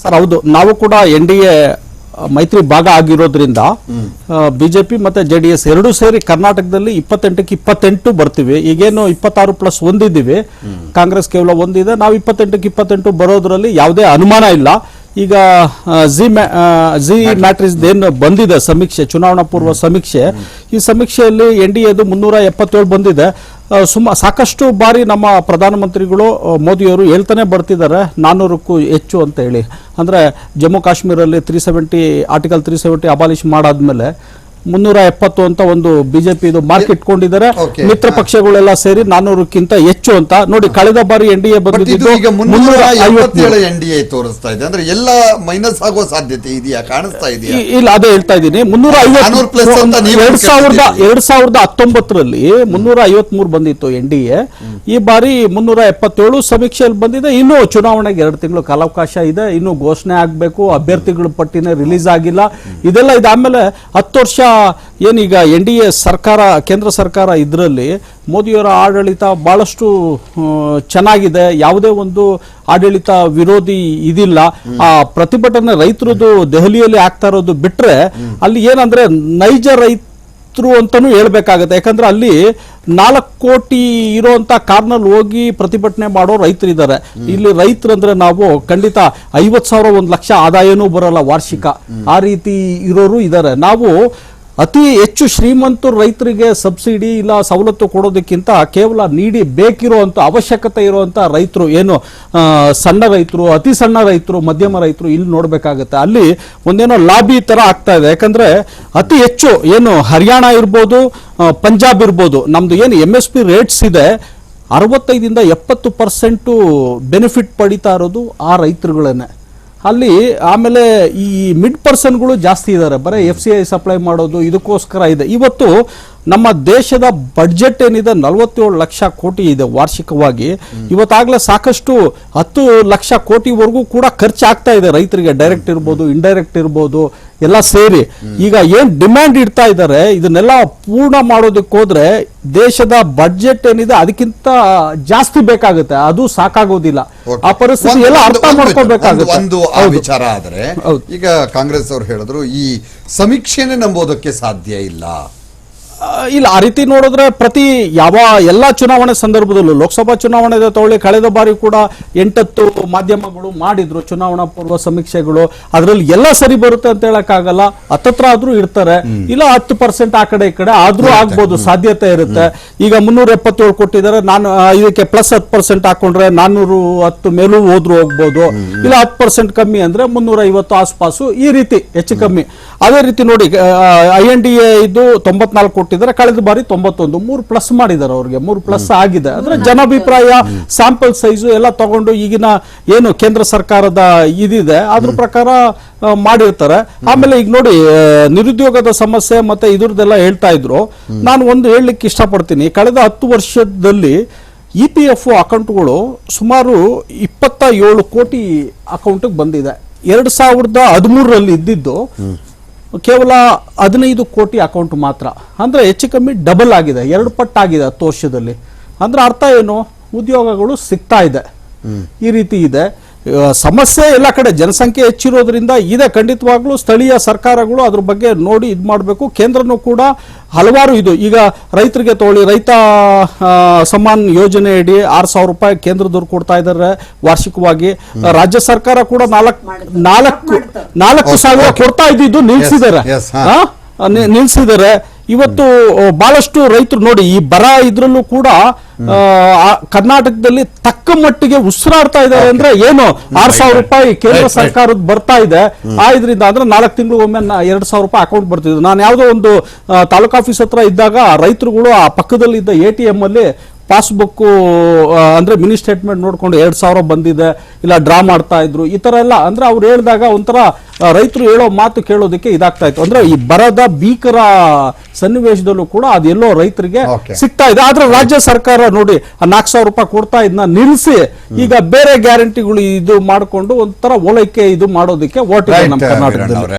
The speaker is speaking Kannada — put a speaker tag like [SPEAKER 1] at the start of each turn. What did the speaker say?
[SPEAKER 1] ಸರ್, ಹೌದು. ನಾವು ಕೂಡ ಎನ್ ಡಿ ಎ ಮೈತ್ರಿ ಭಾಗ ಆಗಿರೋದ್ರಿಂದ ಬಿಜೆಪಿ ಮತ್ತೆ ಜೆ ಡಿ ಎಸ್ ಎರಡೂ ಸೇರಿ ಕರ್ನಾಟಕದಲ್ಲಿ ಇಪ್ಪತ್ತೆಂಟಕ್ಕೆ ಇಪ್ಪತ್ತೆಂಟು ಬರ್ತೀವಿ. ಈಗೇನು ಇಪ್ಪತ್ತಾರು ಪ್ಲಸ್ ಒಂದಿದ್ದೀವಿ ಕಾಂಗ್ರೆಸ್ ಕೇವಲ ಒಂದಿದೆ ನಾವು ಇಪ್ಪತ್ತೆಂಟಕ್ಕೆ ಇಪ್ಪತ್ತೆಂಟು ಬರೋದ್ರಲ್ಲಿ ಯಾವುದೇ ಅನುಮಾನ ಇಲ್ಲ. ಈಗ ಜಿ ಜಿ ಮ್ಯಾಟ್ರಿಸ್ ಏನು ಬಂದಿದೆ ಸಮೀಕ್ಷೆ, ಚುನಾವಣಾ ಪೂರ್ವ ಸಮೀಕ್ಷೆ. ಈ ಸಮೀಕ್ಷೆಯಲ್ಲಿ ಎನ್ ಡಿ ಎದು ಮುನ್ನೂರ ಎಪ್ಪತ್ತೇಳು ಬಂದಿದೆ. ಆ, ಸುಮ ಸಾಕಷ್ಟು ಬಾರಿ ನಮ್ಮ ಪ್ರಧಾನಮಂತ್ರಿಗಳು ಮೋದಿಯವರು ಹೇಳ್ತಾನೆ ಬರ್ತಿದ್ದಾರೆ ನಾನ್ನೂರಕ್ಕೂ ಹೆಚ್ಚು ಅಂತ ಹೇಳಿ. ಅಂದರೆ Jammu ಕಾಶ್ಮೀರಲ್ಲಿ three seventy article three seventy abolish ಮಾಡಾದ್ಮೇಲೆ ಮುನ್ನೂರ ಎಪ್ಪತ್ತು ಅಂತ ಒಂದು ಬಿಜೆಪಿ ಇದು ಮಾರ್ಕ್ ಇಟ್ಕೊಂಡಿದ್ದಾರೆ. ಮಿತ್ರ ಪಕ್ಷಗಳೆಲ್ಲ ಸೇರಿ ನಾನೂರಕ್ಕಿಂತ ಹೆಚ್ಚು ಅಂತ. ನೋಡಿ ಕಳೆದ ಬಾರಿ ಎನ್ ಡಿ ಎ ಬಂದಿದ್ದು
[SPEAKER 2] ಮುನ್ನೂರ
[SPEAKER 1] ಐವತ್ಮೂರು.
[SPEAKER 2] ಎನ್ ಡಿ ಎ ತೋರಿಸ್ತಾ ಇದೆ. ಅಂದ್ರೆ ಎಲ್ಲ ಮೈನಸ್ ಆಗುವ ಸಾಧ್ಯತೆ ಇದೆಯಾ? ಕಾಣಿಸ್ತಾ ಇದೆಯಾ?
[SPEAKER 1] ಇಲ್ಲ ಅದೇ ಹೇಳ್ತಾ ಇದ್ದೀನಿ. ಮುನ್ನೂರ ಎರಡ್ ಸಾವಿರದ ಎರಡ್ ಸಾವಿರದ ಹತ್ತೊಂಬತ್ತರಲ್ಲಿ ಮುನ್ನೂರ ಐವತ್ ಮೂರು ಬಂದಿತ್ತು ಎನ್ ಡಿ ಎ. ಈ ಬಾರಿ ಮುನ್ನೂರ ಎಪ್ಪತ್ತೇಳು ಸಮೀಕ್ಷೆಯಲ್ಲಿ ಬಂದಿದೆ. ಇನ್ನು ಚುನಾವಣೆಗೆ ಎರಡು ತಿಂಗಳು ಕಾಲಾವಕಾಶ ಇದೆ. ಇನ್ನು ಘೋಷಣೆ ಆಗ್ಬೇಕು. ಅಭ್ಯರ್ಥಿಗಳ ಪಟ್ಟಿನೇ ರಿಲೀಸ್ ಆಗಿಲ್ಲ. ಇದೆಲ್ಲ ಇದಾದ್ಮೇಲೆ ಹತ್ತು ವರ್ಷ ಏನೀಗ ಎನ್ ಡಿ ಎ ಸರ್ಕಾರ, ಕೇಂದ್ರ ಸರ್ಕಾರ ಇದರಲ್ಲಿ ಮೋದಿಯವರ ಆಡಳಿತ ಬಹಳಷ್ಟು ಚೆನ್ನಾಗಿದೆ. ಯಾವುದೇ ಒಂದು ಆಡಳಿತ ವಿರೋಧಿ ಇದಿಲ್ಲ. ಆ ಪ್ರತಿಭಟನೆ ರೈತರದ್ದು ದೆಹಲಿಯಲ್ಲಿ ಆಗ್ತಾ ಇರೋದು ಬಿಟ್ರೆ ಅಲ್ಲಿ ಏನಂದ್ರೆ ನೈಜ ರೈತರು ಅಂತಾನು ಹೇಳ್ಬೇಕಾಗತ್ತೆ. ಯಾಕಂದ್ರೆ ಅಲ್ಲಿ ನಾಲ್ಕು ಕೋಟಿ ಇರುವಂತ ಕಾರ್ನಲ್ಲಿ ಹೋಗಿ ಪ್ರತಿಭಟನೆ ಮಾಡೋ ರೈತರಿದ್ದಾರೆ ಇಲ್ಲಿ ರೈತರಂದ್ರೆ ನಾವು ಖಂಡಿತ ಐವತ್ ಸಾವಿರ ಒಂದ್ ಲಕ್ಷ ಆದಾಯನೂ ಬರಲ್ಲ ವಾರ್ಷಿಕ. ಆ ರೀತಿ ಇರೋರು ಇದ್ದಾರೆ. ನಾವು ಅತಿ ಹೆಚ್ಚು ಶ್ರೀಮಂತರು ರೈತರಿಗೆ ಸಬ್ಸಿಡಿ ಇಲ್ಲ ಸವಲತ್ತು ಕೊಡೋದಕ್ಕಿಂತ ಕೇವಲ ನೀಡಿ ಬೇಕಿರುವಂಥ ಅವಶ್ಯಕತೆ ಇರುವಂಥ ರೈತರು ಏನು ಸಣ್ಣ ರೈತರು, ಅತಿ ಸಣ್ಣ ರೈತರು, ಮಧ್ಯಮ ರೈತರು ಇಲ್ಲಿ ನೋಡಬೇಕಾಗತ್ತೆ. ಅಲ್ಲಿ ಒಂದೇನೋ ಲಾಬಿ ಥರ ಆಗ್ತಾ ಇದೆ. ಯಾಕಂದರೆ ಅತಿ ಹೆಚ್ಚು ಏನು ಹರಿಯಾಣ ಇರ್ಬೋದು ಪಂಜಾಬ್ ಇರ್ಬೋದು, ನಮ್ದು ಏನು ಎಂ ಎಸ್ ಪಿ ರೇಟ್ಸ್ ಇದೆ, ಅರವತ್ತೈದಿಂದ ಎಪ್ಪತ್ತು ಪರ್ಸೆಂಟು ಬೆನಿಫಿಟ್ ಪಡಿತಾ ಇರೋದು ಆ ರೈತರುಗಳನ್ನೇ. ಅಲ್ಲಿ ಆಮೇಲೆ ಈ ಮಿಡ್ ಪರ್ಸನ್ಗಳು ಜಾಸ್ತಿ ಇದ್ದಾರೆ ಬರೀ ಎಫ್ ಸಿ ಐ ಸಪ್ಲೈ ಮಾಡೋದು, ಇದಕ್ಕೋಸ್ಕರ ಇದೆ. ಇವತ್ತು ನಮ್ಮ ದೇಶದ ಬಡ್ಜೆಟ್ ಏನಿದೆ ನಲವತ್ತೇಳು ಲಕ್ಷ ಕೋಟಿ ಇದೆ ವಾರ್ಷಿಕವಾಗಿ. ಇವತ್ತಾಗಲೇ ಸಾಕಷ್ಟು ಹತ್ತು ಲಕ್ಷ ಕೋಟಿವರೆಗೂ ಕೂಡ ಖರ್ಚಾಗ್ತಾ ಇದೆ ರೈತರಿಗೆ ಡೈರೆಕ್ಟ್ ಇರ್ಬೋದು ಇಂಡೈರೆಕ್ಟ್ ಇರ್ಬೋದು ಎಲ್ಲ ಸೇರಿ. ಈಗ ಏನ್ ಡಿಮ್ಯಾಂಡ್ ಇಡ್ತಾ ಇದ್ದಾರೆ ಇದನ್ನೆಲ್ಲ ಪೂರ್ಣ ಮಾಡೋದಕ್ಕೆ ಹೋದ್ರೆ ದೇಶದ ಬಡ್ಜೆಟ್ ಏನಿದೆ ಅದಕ್ಕಿಂತ ಜಾಸ್ತಿ ಬೇಕಾಗುತ್ತೆ. ಅದು ಸಾಕಾಗೋದಿಲ್ಲ. ಆ ಪರಿಸ್ಥಿತಿ ಎಲ್ಲ ಅರ್ಥ ಮಾಡ್ಕೋಬೇಕಾಗುತ್ತೆ.
[SPEAKER 2] ಒಂದು ಆ ವಿಚಾರ ಆದ್ರೆ ಈಗ ಕಾಂಗ್ರೆಸ್ ಅವರು ಹೇಳಿದ್ರು ಈ ಸಮೀಕ್ಷೆನೆ ನಂಬೋದಕ್ಕೆ ಸಾಧ್ಯ ಇಲ್ಲ.
[SPEAKER 1] ಇಲ್ಲ ಆ ರೀತಿ ನೋಡಿದ್ರೆ ಪ್ರತಿ ಯಾವ ಎಲ್ಲ ಚುನಾವಣೆ ಸಂದರ್ಭದಲ್ಲೂ ಲೋಕಸಭಾ ಚುನಾವಣೆ ತಗೊಳ್ಳಿ ಕಳೆದ ಬಾರಿ ಕೂಡ ಎಂಟತ್ತು ಮಾಧ್ಯಮಗಳು ಮಾಡಿದ್ರು ಚುನಾವಣಾ ಪೂರ್ವ ಸಮೀಕ್ಷೆಗಳು. ಅದರಲ್ಲಿ ಎಲ್ಲ ಸರಿ ಬರುತ್ತೆ ಅಂತ ಹೇಳಕ್ಕಾಗಲ್ಲ. ಹತ್ತತ್ರ ಆದ್ರೂ ಇರ್ತಾರೆ ಇಲ್ಲ ಹತ್ತು ಪರ್ಸೆಂಟ್ ಆ ಕಡೆ ಈ ಕಡೆ ಆದ್ರೂ ಆಗ್ಬೋದು ಸಾಧ್ಯತೆ ಇರುತ್ತೆ. ಈಗ ಮುನ್ನೂರ ಎಪ್ಪತ್ತೇಳು ಕೊಟ್ಟಿದ್ದಾರೆ. ನಾನು ಇದಕ್ಕೆ ಪ್ಲಸ್ ಹತ್ತು ಪರ್ಸೆಂಟ್ ಹಾಕೊಂಡ್ರೆ ನಾನ್ನೂರು ಹತ್ತು ಮೇಲೂ ಹೋದ್ರು ಹೋಗ್ಬೋದು. ಇಲ್ಲ ಹತ್ತು ಪರ್ಸೆಂಟ್ ಕಮ್ಮಿ ಅಂದ್ರೆ ಮುನ್ನೂರ ಐವತ್ತು ಆಸ್ಪಾಸು ಈ ರೀತಿ ಹೆಚ್ಚು ಕಮ್ಮಿ. ಅದೇ ರೀತಿ ನೋಡಿ ಐ ಎನ್ ಡಿ ಎ ಇದು ತೊಂಬತ್ನಾಲ್ಕು ಕೊಟ್ಟಿದ್ದಾರೆ ಕಳೆದ ಬಾರಿ ತೊಂಬತ್ತೊಂದು ಮೂರು ಪ್ಲಸ್ ಮಾಡಿದ್ದಾರೆ ಅವ್ರಿಗೆ. ಮೂರು ಪ್ಲಸ್ ಆಗಿದೆ. ಅಂದ್ರೆ ಜನಾಭಿಪ್ರಾಯ ಸ್ಯಾಂಪಲ್ ಸೈಜು ಎಲ್ಲ ತಗೊಂಡು ಈಗಿನ ಏನು ಕೇಂದ್ರ ಸರ್ಕಾರದ ಇದಿದೆ ಅದ್ರ ಪ್ರಕಾರ ಮಾಡಿರ್ತಾರೆ. ಆಮೇಲೆ ಈಗ ನೋಡಿ ನಿರುದ್ಯೋಗದ ಸಮಸ್ಯೆ ಮತ್ತೆ ಇದ್ರದ್ದೆಲ್ಲ ಹೇಳ್ತಾ ಇದ್ರು. ನಾನು ಒಂದು ಹೇಳಲಿಕ್ಕೆ ಇಷ್ಟಪಡ್ತೀನಿ. ಕಳೆದ ಹತ್ತು ವರ್ಷದಲ್ಲಿ ಇ ಪಿ ಎಫ್ ಅಕೌಂಟ್ಗಳು ಸುಮಾರು ಇಪ್ಪತ್ತ ಏಳು ಕೋಟಿ ಅಕೌಂಟ್ಗೆ ಬಂದಿದೆ. ಎರಡ್ ಸಾವಿರದ ಹದಿಮೂರರಲ್ಲಿ ಇದ್ದಿದ್ದು. ಕೇವಲ ಹದಿನೈದು ಕೋಟಿ ಅಕೌಂಟ್ ಮಾತ್ರ. ಅಂದರೆ ಹೆಚ್ಚು ಕಮ್ಮಿ ಡಬಲ್ ಆಗಿದೆ ಎರಡು ಪಟ್ಟಾಗಿದೆ ಹತ್ತು ವರ್ಷದಲ್ಲಿ. ಅಂದ್ರೆ ಅರ್ಥ ಏನು? ಉದ್ಯೋಗಗಳು ಸಿಗ್ತಾ ಇದೆ. ಈ ರೀತಿ ಇದೆ. ಸಮಸ್ಯೆ ಎಲ್ಲ ಕಡೆ ಜನಸಂಖ್ಯೆ ಹೆಚ್ಚಿರೋದ್ರಿಂದ ಇದೆ. ಖಂಡಿತವಾಗ್ಲೂ ಸ್ಥಳೀಯ ಸರ್ಕಾರಗಳು ಅದ್ರ ಬಗ್ಗೆ ನೋಡಿ ಇದು ಮಾಡಬೇಕು. ಕೇಂದ್ರನೂ ಕೂಡ ಹಲವಾರು ಇದು. ಈಗ ರೈತರಿಗೆ ತಗೊಳ್ಳಿ ರೈತ ಸಮಾನ್ ಸಮ್ಮಾನ್ ಯೋಜನೆ ಅಡಿ ಆರು ಸಾವಿರ ರೂಪಾಯಿ ಕೇಂದ್ರದವ್ರು ಕೊಡ್ತಾ ಇದ್ದಾರೆ ವಾರ್ಷಿಕವಾಗಿ. ರಾಜ್ಯ ಸರ್ಕಾರ ಕೂಡ ನಾಲ್ಕು ನಾಲ್ಕು ನಾಲ್ಕು ಸಾವಿರ. ಕೊಡ್ತಾ ಇದ್ದಿದ್ದು ನಿಲ್ಸಿದ್ದಾರೆ. ನಿಲ್ಸಿದ್ದಾರೆ. ಇವತ್ತು ಬಹಳಷ್ಟು ರೈತರು ನೋಡಿ ಈ ಬರ ಇದ್ರಲ್ಲೂ ಕೂಡ ಕರ್ನಾಟಕದಲ್ಲಿ ತಕ್ಕ ಮಟ್ಟಿಗೆ ಉಸಿರಾಡ್ತಾ ಇದ್ದಾರೆ ಅಂದ್ರೆ ಏನು? ಆರ್ ಸಾವಿರ ರೂಪಾಯಿ ಕೇಂದ್ರ. ಸರ್ಕಾರದ ಬರ್ತಾ ಇದೆ. ಆ ಇದರಿಂದ ಅಂದ್ರೆ ನಾಲ್ಕು ತಿಂಗಳು ಒಮ್ಮೆ ಎರಡ್ ಸಾವಿರ ರೂಪಾಯಿ ಅಕೌಂಟ್ ಬರ್ತಿದ್ರು ನಾನು ಯಾವುದೋ ಒಂದು ತಾಲೂಕಾ ತಾಲೂಕು ಆಫೀಸ್ ಹತ್ರ ಇದ್ದಾಗ ರೈತರುಗಳು ಆ ಪಕ್ಕದಲ್ಲಿ ಇದ್ದ ಎ ಟಿ ಎಂ ಅಲ್ಲಿ ಪಾಸ್ಬುಕ್ ಅಂದ್ರೆ ಮಿನಿ ಸ್ಟೇಟ್ಮೆಂಟ್ ನೋಡ್ಕೊಂಡು ಎರಡು ಸಾವಿರ ಬಂದಿದೆ ಇಲ್ಲ ಡ್ರಾ ಮಾಡ್ತಾ ಇದ್ರು ಈ ಥರ ಎಲ್ಲ. ಅಂದ್ರೆ ಅವ್ರು ಹೇಳಿದಾಗ ಒಂಥರ ರೈತರು ಹೇಳೋ ಮಾತು ಕೇಳೋದಕ್ಕೆ ಇದಾಗ್ತಾ ಇತ್ತು. ಅಂದ್ರೆ ಈ ಬರದ ಭೀಕರ ಸನ್ನಿವೇಶದಲ್ಲೂ ಕೂಡ ಅದೆಲ್ಲೋ ರೈತರಿಗೆ ಸಿಗ್ತಾ ಇದೆ. ಆದ್ರೆ ರಾಜ್ಯ ಸರ್ಕಾರ ನೋಡಿ ಆ ನಾಲ್ಕು ಸಾವಿರ ರೂಪಾಯಿ ಕೊಡ್ತಾ ಇದನ್ನ ನಿಲ್ಲಿಸಿ ಈಗ ಬೇರೆ ಗ್ಯಾರಂಟಿಗಳು ಇದು ಮಾಡ್ಕೊಂಡು ಒಂಥರ ಓಲೈಕೆ ಇದು ಮಾಡೋದಕ್ಕೆ
[SPEAKER 2] ಓಟ್
[SPEAKER 1] ನಮ್ಮ ಕರ್ನಾಟಕದಲ್ಲಿ.